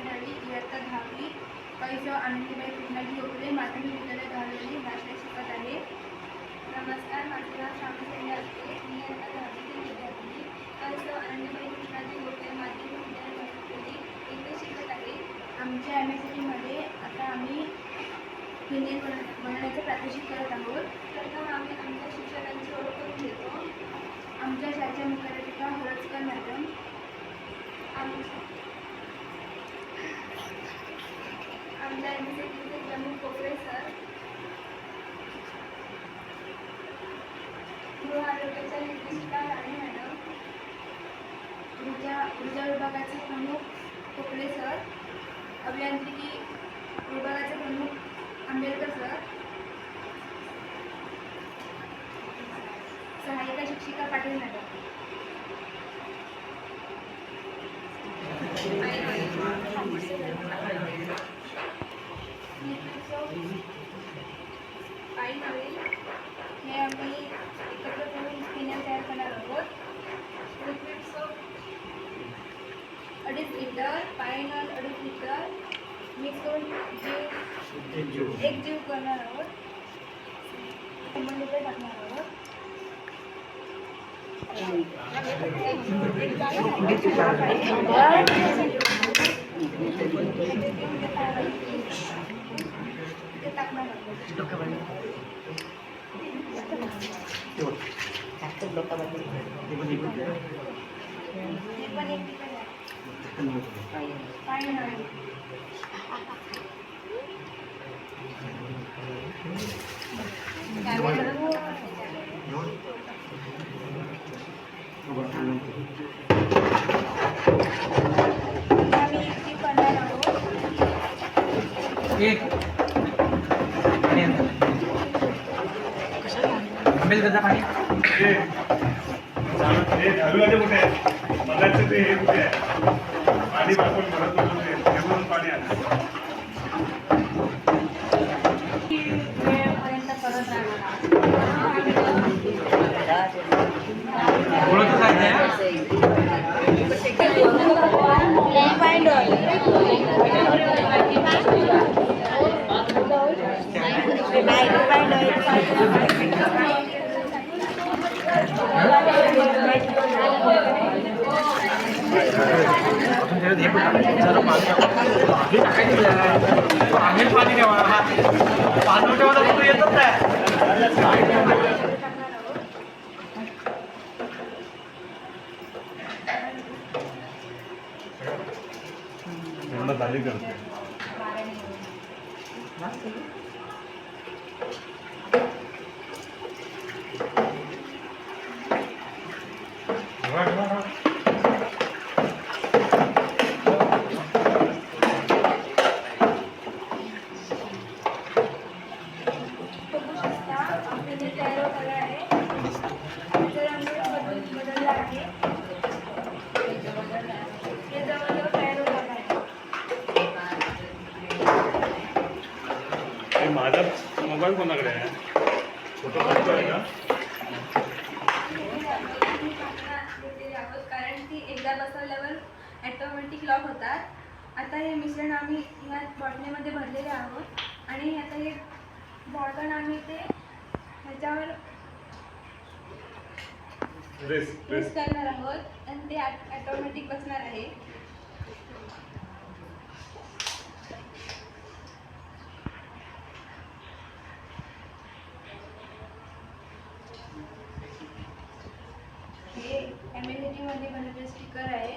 घडली इयत्ता दहावी. पैस आनंदीबाई कृष्णाजी गोखले माध्यमिक विद्यालय धारवली भाषा शिकत आहे. नमस्कार माझे नाव स्वामी सेंडे असते मी इयत्ता दहावीची विद्यार्थी. पैस आनंदीबाई कृष्णाजी गोखले माध्यमिक विद्यालय धारवली इथे शिकत आहे. आमच्या एम एस सीमध्ये आता आम्ही इंजिनियर बन बनण्याचे प्रात्यक्षिक करत आहोत. प्रथम आम्ही आमच्या शिक्षकांची ओळख करून देतो आमच्या शाळेच्या मुख्याध्यापिका हरजकर मॅडम. आमच्या आमच्या एम एस चे प्रमुख कोपरे सर. गृह आरोग्याच्या निर्देशिका राणे मॅडम ऊर्जा ऊर्जा विभागाचे प्रमुख कोपरे सर अभियांत्रिकी विभागाचे प्रमुख आंबेडकर सर सहायिका शिक्षिका पाटील मॅडम काही नवीन हे आम्ही एकत्र करून स्पिनर तयार करणार आहोत लिक्विड सोप लिटर पायनल अडीच लिटर मिक्स करून जीव एक जीव. करणार आहोत. शंभर रुपये टाकणार आहोत. ते टाकणार आहोत हे पण एक. लिटर आहे पाणी? ते कुठे आहे? मगाचं ते हे कुठे आहे? पाणी वापरून भरत होतो ते तेवढं पाणी आलं वेळेपर्यंत करत राहणार ओळख काय आहे आपण त्याच्यात हे पण टाकायचं. जरा पाणी टाकायचं. पाणी टाकायचं आहे. पाणी पाणी ठेवा पाणी ठेवायला कुठं येतच नाही एवढं झाली करते बघू शकता आपले जे तयार झालं आहे त्याचा रंग बदल बदलला आहे हे जवळजवळ तयार झालं आहे हे माझा मोबाईल कोणाकडे आहे? फोटो आहे का? कारण ती एकदा बसवल्यावर ॲटोमॅटिक लॉक होतात. आता हे मिश्रण आम्ही ह्या बॉटलीमध्ये भरलेले आहोत. आणि आता हे झाकण आम्ही ते ह्याच्यावर रेस प्रेस रेस करणार आहोत. आणि ते ॲटोमॅटिक बसणार आहे हे एम एलमध्ये बनवलेले स्टिकर आहे.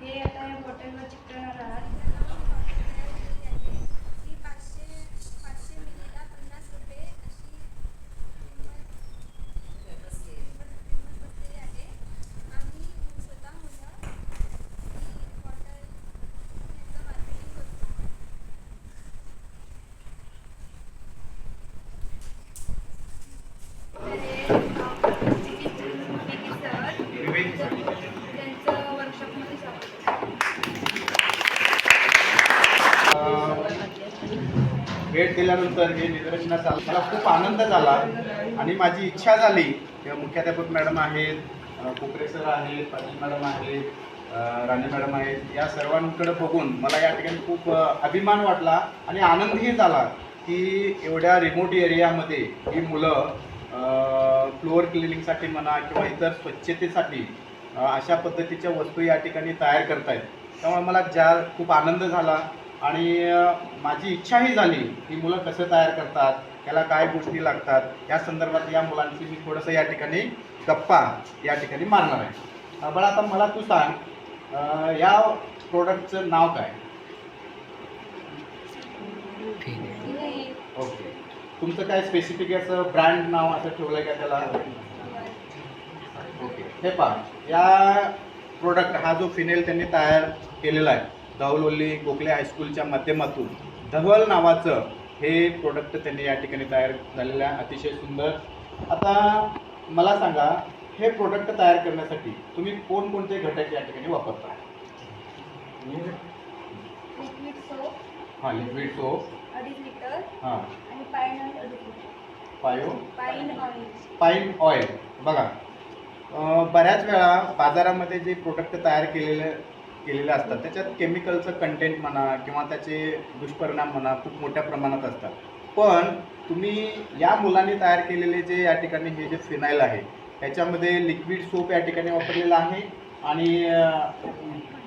हे आता या बॉटलवर चिकटवणार आहात ही पाचशे पाचशे मिलीला पन्नास रुपये अशी किंमत बसलेली आहे आम्ही स्वतःहून ही बॉटल याचं मार्केटिंग करतो तर हे विकी सर त्यांचं वर्कशॉपमध्ये स्वागत भेट दिल्यानंतर हे निदर्शनास आलं. मला खूप आनंद झाला आणि माझी इच्छा झाली किंवा मुख्याध्यापक मॅडम आहेत अ, कोपरे सर आहेत पाटील मॅडम आहेत राणे मॅडम आहेत या सर्वांकडे बघून मला या ठिकाणी खूप अभिमान वाटला आणि आनंदही झाला की एवढ्या रिमोट एरियामध्ये ही मुलं फ्लोअर क्लिनिंगसाठी म्हणा किंवा इतर स्वच्छतेसाठी अशा पद्धतीच्या वस्तू या ठिकाणी तयार करतायत. त्यामुळे मला ज्या खूप आनंद झाला. आणि माझी इच्छाही झाली की मुलं कसं तयार करतात त्याला काय गोष्टी लागतात या संदर्भात या मुलांची मी थोडंसं या ठिकाणी गप्पा या ठिकाणी मारणार आहे. बरं आता मला तू सांग या प्रोडक्टचं नाव काय? ओके. तुमचं काय स्पेसिफिक याचं ब्रँड नाव असं ठेवलं आहे का त्याला? ओके. हे पहा या प्रोडक्ट हा जो फिनेल त्यांनी तयार केलेला आहे दौलवल्ली गोखले हायस्कूलच्या माध्यमातून धवल नावाचं हे प्रोडक्ट त्यांनी या ठिकाणी तयार झालेलं आहे. अतिशय सुंदर. आता मला सांगा हे प्रोडक्ट तयार करण्यासाठी तुम्ही कोणकोणते घटक या ठिकाणी वापरता? हां लिक्विड सोप हां. आणि पाईन ऑइल पायो? पाईन बघा. बऱ्याच वेळा बाजारामध्ये जे प्रोडक्ट तयार केलेले केलेल्या असतात. त्याच्यात केमिकलचं कंटेंट म्हणा किंवा त्याचे दुष्परिणाम म्हणा खूप मोठ्या प्रमाणात असतात. पण तुम्ही या मुलांनी तयार केलेले जे या ठिकाणी हे जे फिनाईल आहे त्याच्यामध्ये लिक्विड सोप या ठिकाणी वापरलेलं आहे आणि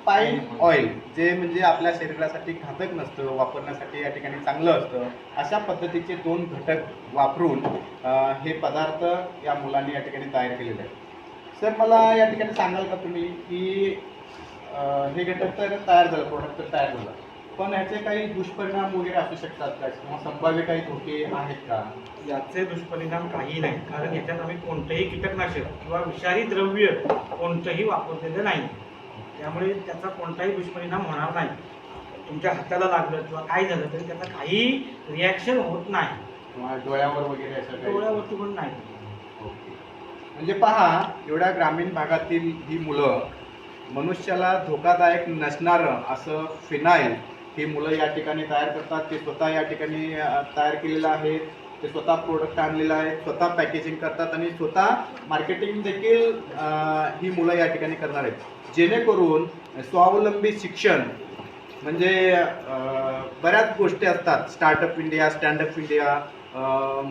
पाईन ऑइल जे म्हणजे आपल्या शरीरासाठी घातक नसतं वापरण्यासाठी या ठिकाणी चांगलं असतं अशा पद्धतीचे दोन घटक वापरून हे पदार्थ या मुलांनी या ठिकाणी तयार केलेले आहेत. सर मला या ठिकाणी सांगाल का तुम्ही की हे घटक तर तयार झालं प्रोडक्ट तर तयार झालं. पण ह्याचे काही दुष्परिणाम वगैरे असू शकतात का? किंवा संभाव्य काही धोके आहेत का? याचे दुष्परिणाम काही नाही कारण याच्यात आम्ही कोणतंही कीटकनाशक किंवा विषारी द्रव्य कोणतंही वापरलेलं नाही. त्यामुळे त्याचा कोणताही दुष्परिणाम होणार नाही. तुमच्या हाताला लागलं किंवा काय झालं तरी त्याचा काही रिॲक्शन होत नाही. किंवा डोळ्यावर वगैरे असं काही? डोळ्यावरती पण नाही. ओके. म्हणजे पहा एवढ्या ग्रामीण भागातील ही मुलं मनुष्याला धोकादायक नसणारं असं फिनाईल ही मुलं या ठिकाणी तयार करतात. ते स्वतः या ठिकाणी तयार केलेलं आहे. ते स्वतः प्रोडक्ट आणलेलं आहे. स्वतः पॅकेजिंग करतात आणि स्वतः मार्केटिंग देखील ही मुलं या ठिकाणी करणार आहेत. जेणेकरून स्वावलंबी शिक्षण म्हणजे बऱ्याच गोष्टी असतात. Startup India standup India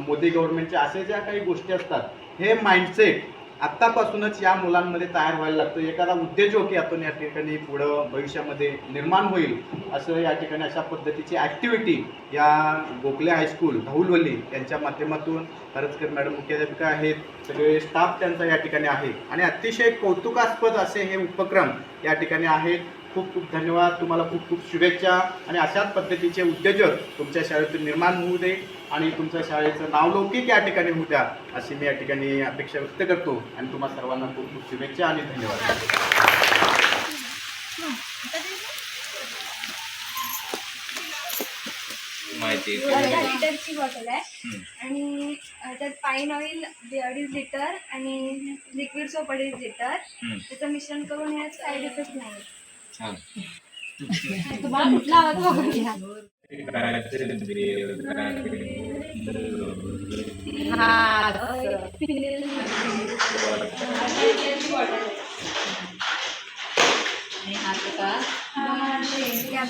Modi गव्हर्नमेंटच्या अशा ज्या काही गोष्टी असतात हे माइंडसेट आत्तापासूनच या मुलांमध्ये तयार व्हायला लागतो एखादा उद्योजक यातून या ठिकाणी पुढं भविष्यामध्ये निर्माण होईल असं या ठिकाणी अशा पद्धतीची ॲक्टिव्हिटी या गोखले हायस्कूल धाऊलवल्ली यांच्या माध्यमातून खरंचकर मॅडम मुख्याध्यापिका आहेत. सगळे स्टाफ त्यांचा या ठिकाणी आहे. आणि अतिशय कौतुकास्पद असे हे उपक्रम या ठिकाणी आहेत. खूप खूप धन्यवाद. तुम्हाला खूप खूप शुभेच्छा. आणि अशाच पद्धतीचे उद्योजक तुमच्या शाळेतून निर्माण होऊ दे आणि तुमच्या शाळेचं नावलौकिक या ठिकाणी होऊ द्या अशी मी या ठिकाणी अपेक्षा व्यक्त करतो. आणि तुम्हा सर्वांना खूप खूप शुभेच्छा आणि धन्यवाद. लिटरची बॉटल आहे. आणि त्यात पाईन ऑइल अडीच लिटर आणि लिक्विड सोप अडीच लिटर. त्याचं मिश्रण करून ह्यात साईड इफेक्ट नाही. तुम्हाला कुठला आवाज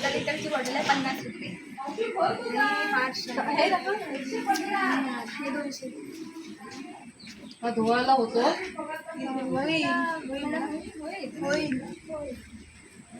लिटरची बॉटल आहे पन्नास रुपये हा दोनशे धुवायला होतो. होईल. होईल. होईल.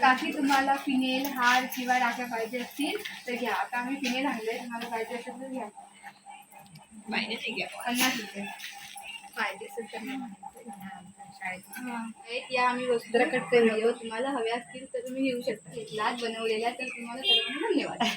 काकी तुम्हाला फिनेल हार किंवा राख्या पाहिजे असतील तर घ्या. आता आम्ही फिनेल आणले तुम्हाला पाहिजे असेल तर घ्या. पन्नास रुपये. पाहिजे असेल तर नाही. हा. या आम्ही तुम्हाला हवे असतील तर तुम्ही घेऊ शकता. घेतलात बनवलेला तर तुम्हाला सर्वांना धन्यवाद.